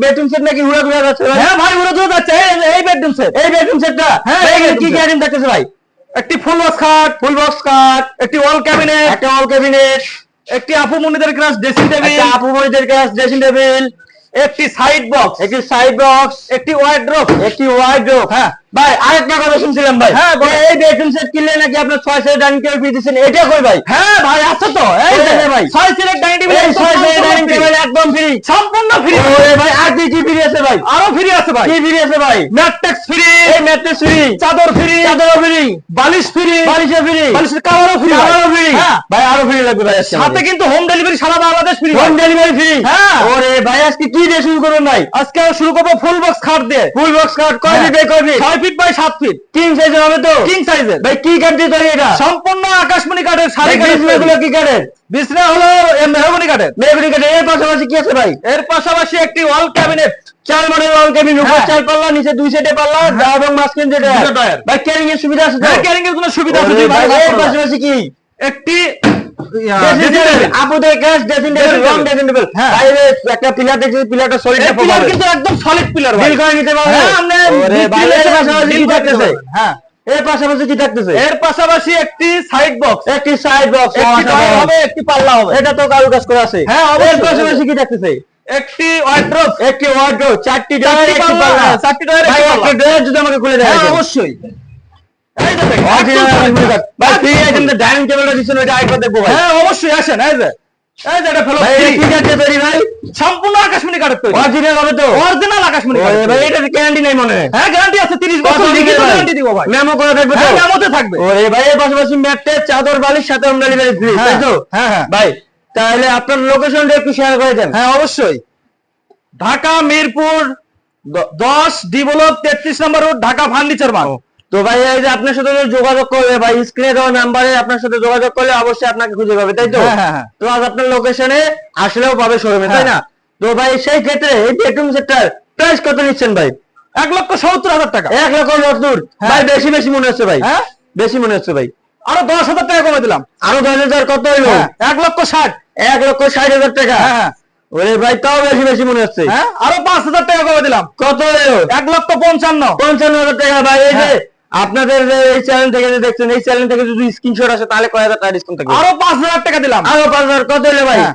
Bedroom set নাকি উড়া উড়া যাচ্ছে হ্যাঁ ভাই উড়া উড়া যাচ্ছে। এই- বেডরুম সেট এই বেডরুম সেটটা হ্যাঁ, কি কি। আইটেম থাকতেছে ভাই? একটি ফুল বক্স খাট ফুল বক্স কাট একটি ওয়াল ক্যাবিনেট একটা অল ক্যাবিনেট একটি আপু মনিদের ক্লাস ড্রেসিং টেবিল একটা আপু মনিদের ক্লাস ড্রেসিং টেবিল একটি সাইড বক্স একটি সাইড বক্স একটি ওয়ার্ড্রপ একটি ওয়ার্ড্রোব হ্যাঁ। ভাই আরেকটা কথা শুনছিলাম ভাই। হ্যাঁ। এই বেডরুম সেট কিনলে নাকি আপনার ছয় সেট ডাইনিং টেবিল ফ্রি দিচ্ছেন এটা কই ভাই? হ্যাঁ ভাই আছে তো। এই ভাই? ছয় সিলেট ডাইনিং টেবিল ছয় সেট ডাইনিং টেবিল একদম ফ্রি সম্পূর্ণ ফ্রি ওরে ভাই আর কি ভাই। আরও ফ্রি আছে ভাই। কি ফ্রি আছে ভাই? ম্যাট্রিক্স ফ্রি এই ফ্রি চাদর ফ্রি চাদর ফ্রি বালিশ ফ্রি বালিশে ফ্রি বালিশের কাভারও ফ্রি আরও ফ্রি হ্যাঁ। ভাই আরও ফ্রি লাগবে ভাই সাথে কিন্তু হোম ডেলিভারি সারা Bangladesh free home delivery free হ্যাঁ। ওরে ভাই আজকে কি দিয়ে শুরু করবেন ভাই? আজকে শুরু করব ফুল বক্স খাট দিয়ে। ফুল বক্স কাট কয় হ্যাঁ। ফিট বাই কয় ফিট ছয় ফিট বাই সাত ফিট কিং সাইজের হবে তো? কিং সাইজের ভাই কি কাঠ দিয়ে তৈরি এটা? সম্পূর্ণ আকাশমণি কাঠের বিছনাগুলো কি কাঠের বিছনা হলো মেহগনি কাঠের মেহগনি কাঠের এর। পাশাপাশি কি আছে ভাই? এর পাশাপাশি একটি ওয়াল ক্যাবিনেট চার মানে কেবিন উপর হ্যাঁ। চার পাল্লা নিচে দুই সেটে পাল্লা এবং মাঝখান যেটা। টায়ার। ভাই ক্যারিং এর সুবিধা আছে তো? ক্যারিং এর কোনো সুবিধা আছে ভাই, ভাই এর পাশাপাশি কি? একটি আপুদের কাজ ড্রেসিং টেবিল রং ড্রেসিং টেবিল হ্যাঁ। ভাই এই পিলার দেখছি পিলারটা সলিড পিলার কিন্তু একদম সলিড পিলার ভাই। করে নিতে পারবে। হ্যাঁ, ভাই এর পাশাপাশি কি থাকতেছে? হ্যাঁ। এর পাশাপাশি কি থাকতেছে? এর পাশাপাশি একটি সাইড বক্স একটি সাইড বক্স একটি ডয়ার হবে একটি পাল্লা হবে। এটা তো কারু কাজ করে আছে? হ্যাঁ, এর পাশাপাশি কি থাকতেছে? একটি ওয়ার্ড্রপ একটি ওয়ার্ড্রোব চারটি ডয়ার চারটি একটি পাল্লা, চারটি ডয়ার, ভাই একটি ডয়ার যদি আমাকে খুলে দেয় হ্যাঁ অবশ্যই। ডাইনিং টেবিলটা আরেকবার দেখব ভাই। হ্যাঁ অবশ্যই আসেন এই যে। এই যে এটা ফেলো ভাই এটা কি কাঠে ভাই। সম্পূর্ণ আকাশমণি কাঠের তৈরি। অরিজিনাল হবে তো। অরিজিনাল আকাশমণি ভাই। এটার গ্যারান্টি নাই মনে হয়। হ্যাঁ গ্যারান্টি আছে 30 কত বছর লিখিত? গ্যারান্টি দিব ভাই। মেমো করা থাকবে তো? হ্যাঁ মেমোতে থাকবে। ওরে ভাই এর পাশাপাশি ম্যাট্রেস চাদর বালিশ সাথে ডেলিভারি ফ্রি হ্যাঁ, তাই তো? হ্যাঁ, হ্যাঁ। ভাই তাহলে আপনার লোকেশনটা একটু শেয়ার করে দেন। হ্যাঁ অবশ্যই। ঢাকা মিরপুর দশ ডি ব্লক তেত্রিশ number road Dhaka furniture mart তো ভাই এই যে আপনার সাথে যোগাযোগ করবে ভাই স্ক্রিনে দেওয়া নাম্বারে আপনার সাথে যোগাযোগ করলে অবশ্যই আপনাকে খুঁজে পাবে তাই তো? হ্যাঁ, হ্যাঁ, হ্যাঁ। তো আজ আপনার লোকেশনে আসলেও পাবে শোরুমে তাই। না? তো ভাই সেই ক্ষেত্রে এই বেডরুম সেটটার প্রাইস কত নিচ্ছেন ভাই? এক লক্ষ সত্তর হাজার টাকা। এক লক্ষ হ্যাঁ। ভাই বেশি বেশি মনে হচ্ছে ভাই। হ্যাঁ? বেশি মনে হচ্ছে ভাই। আরও দশ হাজার টাকা কমে দিলাম। আরও দশ হাজার কত হইল? হ্যাঁ, এক লক্ষ ষাট। এক লক্ষ ষাট হাজার টাকা? হ্যাঁ ওরে ভাই তাও বেশি বেশি মনে হচ্ছে। হ্যাঁ আরও পাঁচ হাজার টাকা কমে দিলাম। কত হইল? এক লক্ষ পঞ্চান্ন। পঞ্চান্ন হাজার টাকা ভাই এই যে হ্যাঁ। আপনাদের এই চ্যানেল থেকে যে দেখছেন এই চ্যানেল থেকে যদি স্ক্রিনশট আসে তাহলে কয় হাজার টাকা ডিসকাউন্ট থাকবে? আরও পাঁচ হাজার টাকা দিলাম। আরও পাঁচ হাজার কত হইল ভাই? হ্যাঁ,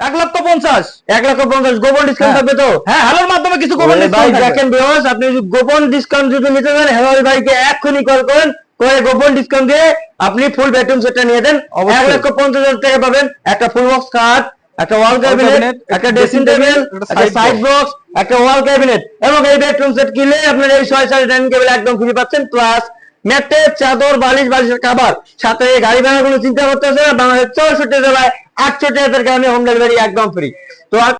এক লক্ষ পঞ্চাশ। এক লক্ষ পঞ্চাশ গোপন ডিসকাউন্ট হ্যাঁ। থাকবে তো? হ্যাঁ হ্যালোর মাধ্যমে কিছু গোপন ভাই দেখেন আপনি যদি গোপন ডিসকাউন্ট যদি নিতে চান হেলাল ভাইকে এক্ষুনি কল করেন। করে গোপন ডিসকাউন্ট দিয়ে আপনি ফুল বেডরুম সেটটা নিয়ে দেন। এক লক্ষ পঞ্চাশ হাজার টাকা পাবেন। একটা ফুল বক্স একটা ওয়াল ক্যাবিনেট একটা ড্রেসিং টেবিল একটা সাইড বক্স একটা ওয়াল ক্যাবিনেট এবং এই বেডরুম সেট কিনলে আপনার এই ছয় সাড়ে ডাইনিং টেবিল একদম ফ্রি পাচ্ছেন। প্লাস চাদর বালিশ বালিশের খাবার সাথে গাড়ি ভাড়া কোনো চিন্তা করতে হবে না? বাংলাদেশ চৌষট্টি জেলায় আটষট্টি হাজার গ্রামে হোম ডেলিভারি একদম ফ্রি তো